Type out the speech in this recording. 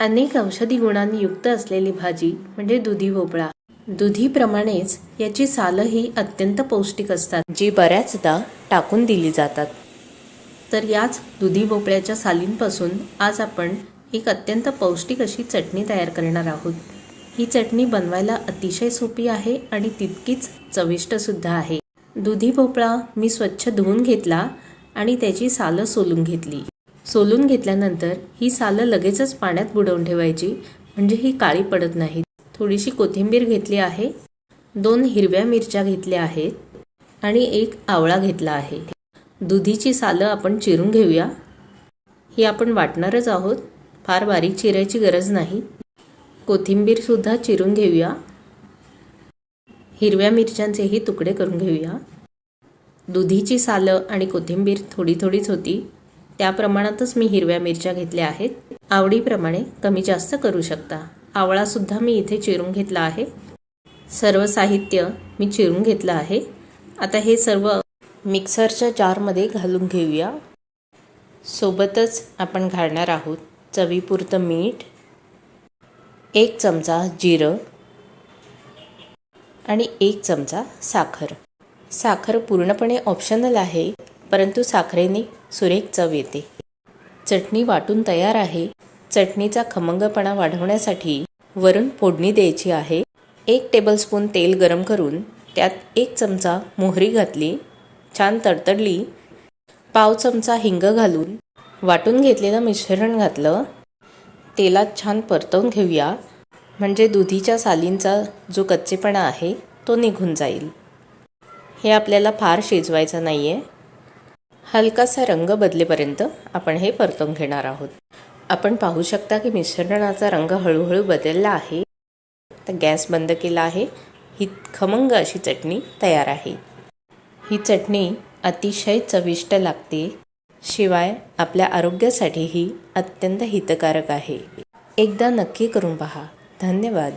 अनेक औषधी गुणांनी युक्त असलेली भाजी म्हणजे दुधी भोपळा. दुधीप्रमाणेच याची सालंही अत्यंत पौष्टिक असतात जी बऱ्याचदा टाकून दिली जातात. तर याच दुधी भोपळ्याच्या सालींपासून आज आपण एक अत्यंत पौष्टिक अशी चटणी तयार करणार आहोत. ही चटणी बनवायला अतिशय सोपी आहे आणि तितकीच चविष्टसुद्धा आहे. दुधी भोपळा मी स्वच्छ धुवून घेतला आणि त्याची सालं सोलून घेतली. सोलून घेतल्यानंतर ही सालं लगेचच पाण्यात बुडवून ठेवायची म्हणजे ही काळी पडत नाहीत. थोडीशी कोथिंबीर घेतली आहे दोन हिरव्या मिरच्या घेतल्या आहेत आणि एक आवळा घेतला आहे. दुधीची सालं आपण चिरून घेऊया. ही आपण वाटणारच आहोत फार बारीक चिरायची गरज नाही. कोथिंबीरसुद्धा चिरून घेऊया. हिरव्या मिरच्यांचेही तुकडे करून घेऊया. दुधीची सालं आणि कोथिंबीर थोडी थोडीच होती. त्या प्रमाणातच मी हिरव्या मिरच्या घेतल्या आहेत. आवडीप्रमाणे कमी जास्त करू शकता. आवळासुद्धा मी इथे चिरून घेतला आहे. सर्व साहित्य मी चिरून घेतलं आहे. आता हे सर्व मिक्सरच्या जारमध्ये घालून घेऊया. सोबतच आपण घालणार आहोत चवीपुरतं मीठ एक चमचा जिरं आणि एक चमचा साखर. साखर पूर्णपणे ऑप्शनल आहे परंतु साखरेने सुरेख चव येते. चटणी वाटून तयार आहे. चटणीचा खमंगपणा वाढवण्यासाठी वरून फोडणी द्यायची आहे. एक टेबलस्पून तेल गरम करून त्यात एक चमचा मोहरी घातली. छान तडतडली. पाव चमचा हिंग घालून वाटून घेतलेलं मिश्रण घातलं. तेलात छान परतवून घेऊया. म्हणजे दुधीच्या सालींचा जो कच्चेपणा आहे तो निघून जाईल. हे आपल्याला फार शिजवायचं नाही आहे हलकासा रंग बदलेपर्यंत आपण हे परतून घेणार आहोत. आपण पाहू शकता की मिश्रणाचा रंग हळूहळू बदलला आहे. तर गॅस बंद केला आहे. ही खमंग अशी चटणी तयार आहे. ही चटणी अतिशय चविष्ट लागते. शिवाय आपल्या आरोग्यासाठीही अत्यंत हितकारक आहे. एकदा नक्की करून पहा. धन्यवाद.